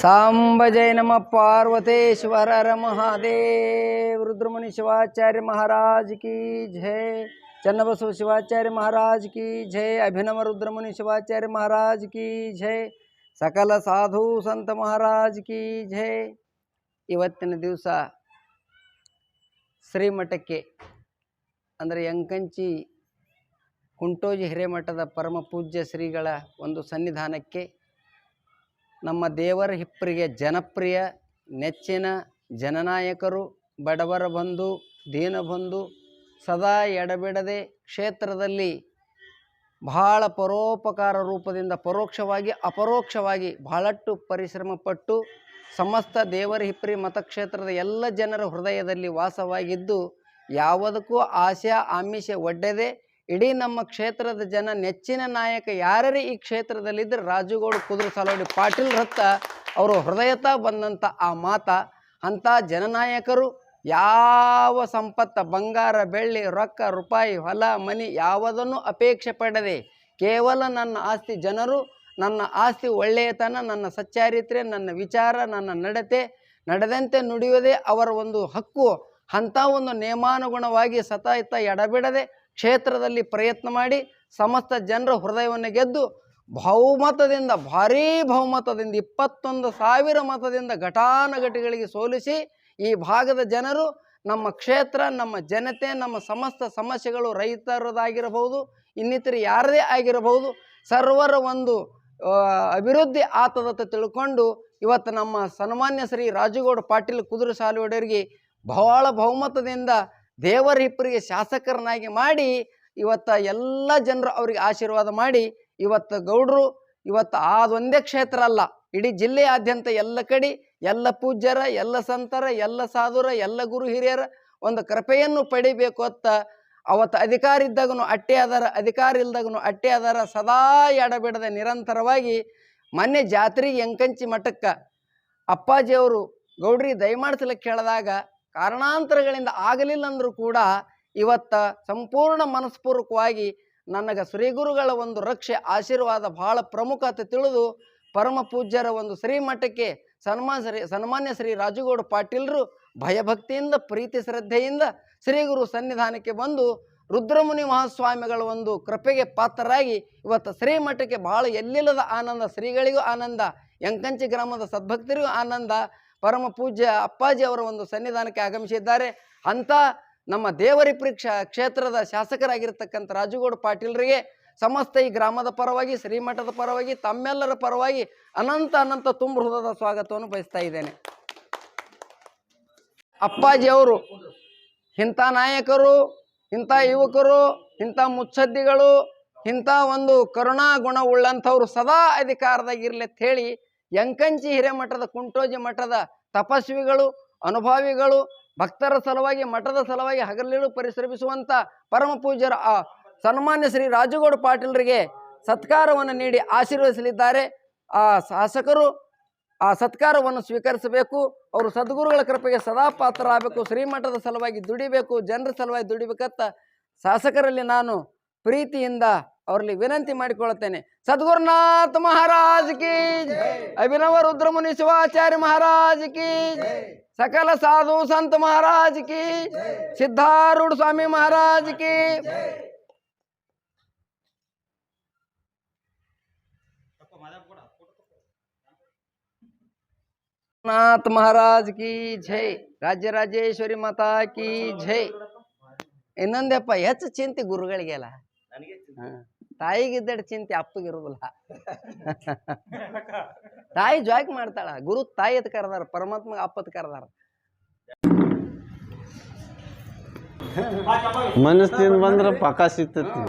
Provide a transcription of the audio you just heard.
ಸಾಂಬ ಜಯ ನಮ ಪಾರ್ವತೇಶ್ವರರ ಮಹಾದೇವ್. ರುದ್ರಮುನಿ ಶಿವಾಚಾರ್ಯ ಮಹಾರಾಜ್ ಕಿ ಜಯ ಚನ್ನಬಸವ ಶಿವಾಚಾರ್ಯ ಮಹಾರಾಜ್ ಕಿ ಜಯ ಅಭಿನವ ರುದ್ರಮುನಿ ಶಿವಾಚಾರ್ಯ ಮಹಾರಾಜ್ ಕಿ ಜಯ ಸಕಲ ಸಾಧು ಸಂತ ಮಹಾರಾಜ್ ಕಿ ಜಯ ಇವತ್ತಿನ ದಿವಸ ಶ್ರೀಮಠಕ್ಕೆ, ಅಂದರೆ ಯಂಕಂಚಿ ಕುಂಟೋಜಿ ಹಿರೇಮಠದ ಪರಮ ಪೂಜ್ಯ ಶ್ರೀಗಳ ಒಂದು ಸನ್ನಿಧಾನಕ್ಕೆ ನಮ್ಮ ದೇವರ ಹಿಪ್ಪರಿಗೆ ಜನಪ್ರಿಯ, ನೆಚ್ಚಿನ ಜನನಾಯಕರು, ಬಡವರ ಬಂಧು ದೀನಬಂಧು ಸದಾ ಎಡಬಿಡದೆ ಕ್ಷೇತ್ರದಲ್ಲಿ ಬಹಳ ಪರೋಪಕಾರ ರೂಪದಿಂದ ಪರೋಕ್ಷವಾಗಿ, ಅಪರೋಕ್ಷವಾಗಿ ಬಹಳಷ್ಟು ಪರಿಶ್ರಮ ಪಟ್ಟು ಸಮಸ್ತ ದೇವರ ಹಿಪ್ಪರಿ ಮತಕ್ಷೇತ್ರದ ಎಲ್ಲ ಜನರ ಹೃದಯದಲ್ಲಿ ವಾಸವಾಗಿದ್ದು, ಯಾವುದಕ್ಕೂ ಆಶೆ ಆಮಿಷ ಒಡ್ಡದೆ ಇಡೀ ನಮ್ಮ ಕ್ಷೇತ್ರದ ಜನ ನೆಚ್ಚಿನ ನಾಯಕ ಯಾರೇ ಈ ಕ್ಷೇತ್ರದಲ್ಲಿದ್ದರೆ ರಾಜುಗೌಡ ಕುದುರೆ ಸಾಲೋಡಿ ಪಾಟೀಲ್ ರತ್ತ ಅವರು ಹೃದಯತ ಬಂದಂಥ ಆ ಮಾತ, ಅಂಥ ಜನನಾಯಕರು ಯಾವ ಸಂಪತ್ತ, ಬಂಗಾರ, ಬೆಳ್ಳಿ, ರೊಕ್ಕ, ರೂಪಾಯಿ, ಹೊಲ, ಮನಿ ಯಾವುದನ್ನು ಅಪೇಕ್ಷೆ ಪಡದೆ ಕೇವಲ ನನ್ನ ಆಸ್ತಿ ಜನರು, ನನ್ನ ಆಸ್ತಿ ಒಳ್ಳೆಯತನ, ನನ್ನ ಸಚ್ಚಾರಿತ್ರೆ ನನ್ನ ವಿಚಾರ, ನನ್ನ ನಡತೆ ನಡೆದಂತೆ ನುಡಿಯುವುದೇ ಅವರ ಒಂದು ಹಕ್ಕು. ಅಂಥ ಒಂದು ನಿಯಮಾನುಗುಣವಾಗಿ ಸತಾಯಿತ ಎಡಬಿಡದೆ ಕ್ಷೇತ್ರದಲ್ಲಿ ಪ್ರಯತ್ನ ಮಾಡಿ ಸಮಸ್ತ ಜನರ ಹೃದಯವನ್ನು ಗೆದ್ದು ಬಹುಮತದಿಂದ, ಭಾರೀ ಬಹುಮತದಿಂದ, ಇಪ್ಪತ್ತೊಂದು ಸಾವಿರ ಮತದಿಂದ ಘಟಾನುಘಟಿಗಳಿಗೆ ಸೋಲಿಸಿ ಈ ಭಾಗದ ಜನರು ನಮ್ಮ ಕ್ಷೇತ್ರ, ನಮ್ಮ ಜನತೆ, ನಮ್ಮ ಸಮಸ್ತ ಸಮಸ್ಯೆಗಳು ರೈತರದಾಗಿರಬಹುದು, ಇನ್ನಿತರ ಯಾರದೇ ಆಗಿರಬಹುದು. ಸರ್ವರ ಒಂದು ಅಭಿವೃದ್ಧಿ ಆತದತ್ತ ತಿಳ್ಕೊಂಡು ಇವತ್ತು ನಮ್ಮ ಸನ್ಮಾನ್ಯ ಶ್ರೀ ರಾಜುಗೌಡ ಪಾಟೀಲ್ ಕುದುರೆ ಸಾಲುವಡರಿಗೆ ಬಹಳ ಬಹುಮತದಿಂದ ದೇವರ ಹಿಪ್ಪರಿಗೆ ಶಾಸಕರನ್ನಾಗಿ ಮಾಡಿ, ಇವತ್ತು ಎಲ್ಲ ಜನರು ಅವರಿಗೆ ಆಶೀರ್ವಾದ ಮಾಡಿ, ಇವತ್ತು ಗೌಡರು ಇವತ್ತು ಅದೊಂದೇ ಕ್ಷೇತ್ರ ಅಲ್ಲ, ಇಡೀ ಜಿಲ್ಲೆಯಾದ್ಯಂತ ಎಲ್ಲ ಕಡೆ ಎಲ್ಲ ಪೂಜ್ಯರ, ಎಲ್ಲ ಸಂತರ, ಎಲ್ಲ ಸಾಧುರ, ಎಲ್ಲ ಗುರು ಹಿರಿಯರ ಒಂದು ಕೃಪೆಯನ್ನು ಪಡಿಬೇಕು ಅಂತ ಅವತ್ತು ಅಧಿಕಾರ ಇದ್ದಾಗನು ಅಟ್ಟೆ ಅದಾರ ಅಧಿಕಾರ ಇಲ್ದಾಗನು ಅಟ್ಟೆ ಅದಾರ ಸದಾ ಎಡಬಿಡದೆ ನಿರಂತರವಾಗಿ ಮೊನ್ನೆ ಜಾತ್ರೆಗೆ ಎಂಕಂಚಿ ಮಠಕ್ಕೆ ಅಪ್ಪಾಜಿಯವರು ಗೌಡ್ರಿ ದಯಮಾಡಿಸ್ಲಿಕ್ಕೆ ಕೇಳಿದಾಗ ಕಾರಣಾಂತರಗಳಿಂದ ಆಗಲಿಲ್ಲ ಅಂದರೂ ಕೂಡ ಇವತ್ತ ಸಂಪೂರ್ಣ ಮನಸ್ಪೂರ್ವಕವಾಗಿ ನನಗೆ ಶ್ರೀಗುರುಗಳ ಒಂದು ರಕ್ಷೆ, ಆಶೀರ್ವಾದ ಬಹಳ ಪ್ರಮುಖ ಅಂತ ತಿಳಿದು ಪರಮ ಪೂಜ್ಯರ ಒಂದು ಶ್ರೀಮಠಕ್ಕೆ ಸನ್ಮಾನ ಶ್ರೀ, ಸನ್ಮಾನ್ಯ ಶ್ರೀ ರಾಜುಗೌಡ ಪಾಟೀಲರು ಭಯಭಕ್ತಿಯಿಂದ, ಪ್ರೀತಿ ಶ್ರದ್ಧೆಯಿಂದ ಶ್ರೀಗುರು ಸನ್ನಿಧಾನಕ್ಕೆ ಬಂದು ರುದ್ರಮುನಿ ಮಹಾಸ್ವಾಮಿಗಳ ಒಂದು ಕೃಪೆಗೆ ಪಾತ್ರರಾಗಿ ಇವತ್ತು ಶ್ರೀಮಠಕ್ಕೆ ಬಹಳ ಎಲ್ಲಿಲ್ಲದ ಆನಂದ, ಶ್ರೀಗಳಿಗೂ ಆನಂದ ಯಂಕಂಚಿ ಗ್ರಾಮದ ಸದ್ಭಕ್ತರಿಗೂ ಆನಂದ ಪರಮ ಪೂಜ್ಯ ಅಪ್ಪಾಜಿ ಅವರ ಒಂದು ಸನ್ನಿಧಾನಕ್ಕೆ ಆಗಮಿಸಿದ್ದಾರೆ. ಅಂಥ ನಮ್ಮ ದೇವರಿ ಪ್ರೀಕ್ಷ ಕ್ಷೇತ್ರದ ಶಾಸಕರಾಗಿರ್ತಕ್ಕಂಥ ರಾಜುಗೌಡ ಪಾಟೀಲ್ರಿಗೆ ಸಮಸ್ತ ಈ ಗ್ರಾಮದ ಪರವಾಗಿ, ಶ್ರೀಮಠದ ಪರವಾಗಿ, ತಮ್ಮೆಲ್ಲರ ಪರವಾಗಿ ಅನಂತ ಅನಂತ ತುಂಬ ಹೃದಯದ ಸ್ವಾಗತವನ್ನು ಬಯಸ್ತಾ ಇದ್ದೇನೆ. ಅಪ್ಪಾಜಿ ಅವರು ಇಂಥ ನಾಯಕರು, ಇಂಥ ಯುವಕರು, ಇಂಥ ಮುಚ್ಚದ್ದಿಗಳು ಇಂಥ ಒಂದು ಕರುಣಾ ಗುಣ ಉಳ್ಳಂಥವ್ರು ಸದಾ ಅಧಿಕಾರದಾಗಿರ್ಲಿ ಅಂತ ಹೇಳಿ ಯಂಕಂಚಿ ಹಿರೇಮಠದ, ಕುಂಟೋಜಿ ಮಠದ ತಪಸ್ವಿಗಳು, ಅನುಭಾವಿಗಳು, ಭಕ್ತರ ಸಲುವಾಗಿ, ಮಠದ ಸಲುವಾಗಿ ಹಗಲಿಳು ಪರಿಶ್ರಮಿಸುವಂಥ ಪರಮ ಪೂಜ್ಯರ, ಆ, ಸನ್ಮಾನ್ಯ ಶ್ರೀ ರಾಜುಗೌಡ ಪಾಟೀಲರಿಗೆ ಸತ್ಕಾರವನ್ನು ನೀಡಿ ಆಶೀರ್ವದಿಸಲಿದ್ದಾರೆ. ಆ, ಶಾಸಕರು ಆ ಸತ್ಕಾರವನ್ನು ಸ್ವೀಕರಿಸಬೇಕು. ಅವರು ಸದ್ಗುರುಗಳ ಕೃಪೆಗೆ ಸದಾ ಪಾತ್ರರಾಗಬೇಕು. ಶ್ರೀಮಠದ ಸಲುವಾಗಿ ದುಡಿಬೇಕು. ಜನರ ಸಲುವಾಗಿ ದುಡಿಬೇಕಂತ ಶಾಸಕರಲ್ಲಿ ನಾನು ಪ್ರೀತಿಯಿಂದ ಅವರಲ್ಲಿ ವಿನಂತಿ ಮಾಡಿಕೊಳ್ಳುತ್ತೇನೆ ಸದ್ಗುರುನಾಥ ಮಹಾರಾಜ್ ಕಿ. ಅಭಿನವ ರುದ್ರಮುನಿ ಶಿವಾಚಾರ್ಯ ಮಹಾರಾಜ್ ಕಿ. ಸಕಲ ಸಾಧು ಸಂತ ಮಹಾರಾಜ್ ಕಿ. ಸಿದ್ಧಾರೂಢ ಸ್ವಾಮಿ ಮಹಾರಾಜ್ ಕಿ ನಾಥ ಮಹಾರಾಜ್ ಕಿ ಜೈ ರಾಜ್ಯ ರಾಜೇಶ್ವರಿ ಮಾತಾ ಕಿ ಜೈ ಇನ್ನೊಂದಪ್ಪ, ಹೆಚ್ಚು ಚಿಂತೆ ಗುರುಗಳಿಗೆಲ್ಲ. ತಾಯಿಗಿದ್ದಡ್ ಚಿಂತೆ ಅಪ್ಪಗಿರುದಿಲ್ಲ ತಾಯಿ ಜಾಯ್ಕ್ ಮಾಡ್ತಾಳ. ಗುರು ತಾಯಿ ಅಂತ ಕರೆದಾರ ಪರಮಾತ್ಮ ಅಪ್ಪತ್ ಕರೆದಾರ. ಮನಸ್ಸಿನ ಬಂದ್ರೆ ಪಕ್ಕ ಸಿಗ್ತೈತಿ.